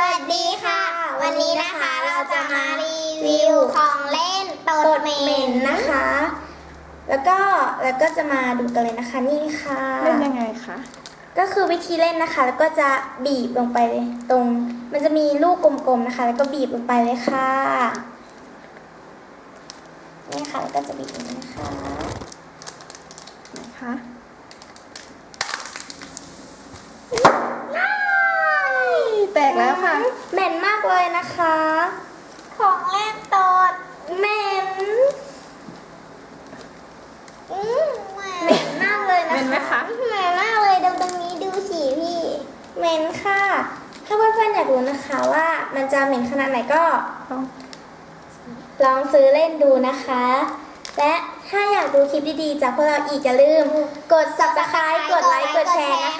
วัสดีค่ะ วันนี้นะคะเราจะมารีวิวของเล่นตตดดเหเหม็ม็นนนะคะ แล้วก็แล้วก็จะมาดูกันเลยนะคะนี่ค่ะเล่นยังไงคะก็คือวิธีเล่นนะคะ แล้วก็จะบีบลงไปตรง มันจะมีลูกกลมๆนะคะ แล้วก็บีบลงไปเลยค่ะนี่ค่ะแล้วก็จะบีบอย่างนี้นะคะไหนคะแตกแล้วค่ะ เหม็นมากเลยนะคะ ของเล่นตดเหม็นอืมแหม่เหม็นมากเลยนะคะเหม็นไหมคะ เหม็นมากเลยดูตรงนี้ดูสิพี่เหม็นค่ะ ถ้าเพื่อนๆอยากรู้นะคะว่ามันจะเหม็นขนาดไหนก็ต้องลองซื้อเล่นดูนะคะ และถ้าอยากดูคลิปดีๆ จากพวกเราอีกอย่าลืม กด subscribe กดไลค์กดแชร์นะ